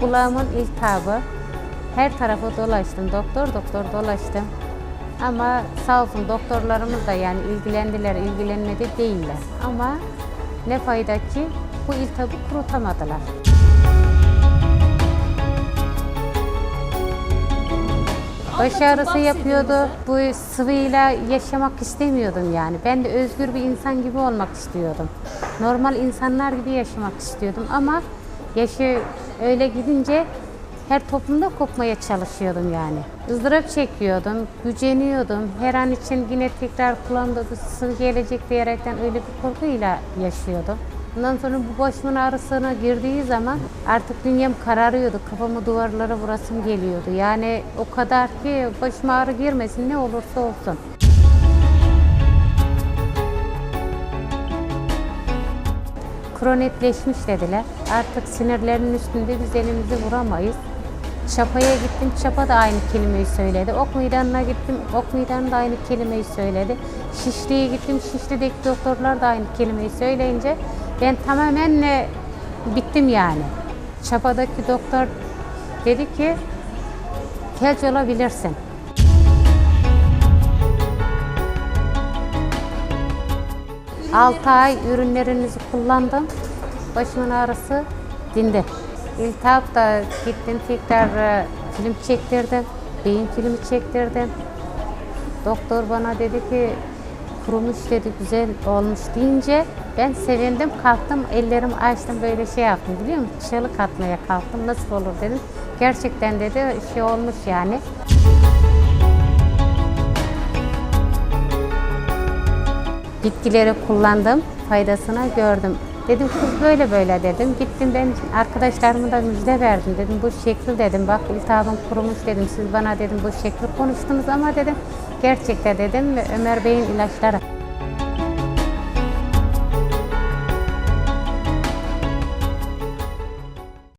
Kulağımın iltihabı. Her tarafı dolaştım. Doktor doktor dolaştım. Ama sağ olsun doktorlarımız da yani ilgilendiler, ilgilenmedi değiller. Ama ne fayda ki bu iltihabı kurutamadılar. Baş ağrısı yapıyordu. Bu sıvıyla yaşamak istemiyordum yani. Ben de özgür bir insan gibi olmak istiyordum. Normal insanlar gibi yaşamak istiyordum ama yaşı öyle gidince her toplumda kopmaya çalışıyordum yani. ızdırap çekiyordum, güceniyordum. Her an için yine tekrar kulağımda sıvı gelecek diyerekten öyle bir korkuyla yaşıyordum. Ondan sonra bu başımın ağrısına girdiği zaman artık dünyam kararıyordu. Kafamı duvarlara vurasım geliyordu. Yani o kadar ki başıma ağrı girmesin ne olursa olsun. Kronikleşmiş dediler. Artık sinirlerin üstünde biz elimizi vuramayız. Çapaya gittim, çapa da aynı kelimeyi söyledi. Ok meydanına gittim, ok meydanı da aynı kelimeyi söyledi. Şişli'ye gittim, Şişli'deki doktorlar da aynı kelimeyi söyleyince ben tamamen e, bittim yani. Çapadaki doktor dedi ki felç olabilirsin. Altı ay ürünlerinizi kullandım. Başımın ağrısı dindi. İltihap da gittim tekrar e, film çektirdim. Beyin filmi çektirdim. Doktor bana dedi ki kurumuş dedi güzel olmuş deyince ben sevindim kalktım ellerimi açtım böyle şey yaptım biliyor musun? Çığlık atmaya kalktım nasıl olur dedim. Gerçekten dedi şey olmuş yani. Bitkileri kullandım, faydasını gördüm. Dedim kız böyle böyle dedim. Gittim ben arkadaşlarıma da müjde verdim. Dedim bu şekil dedim. Bak iltihabım kurumuş dedim. Siz bana dedim bu şekil konuştunuz ama dedim gerçekten dedim Ömer Bey'in ilaçları.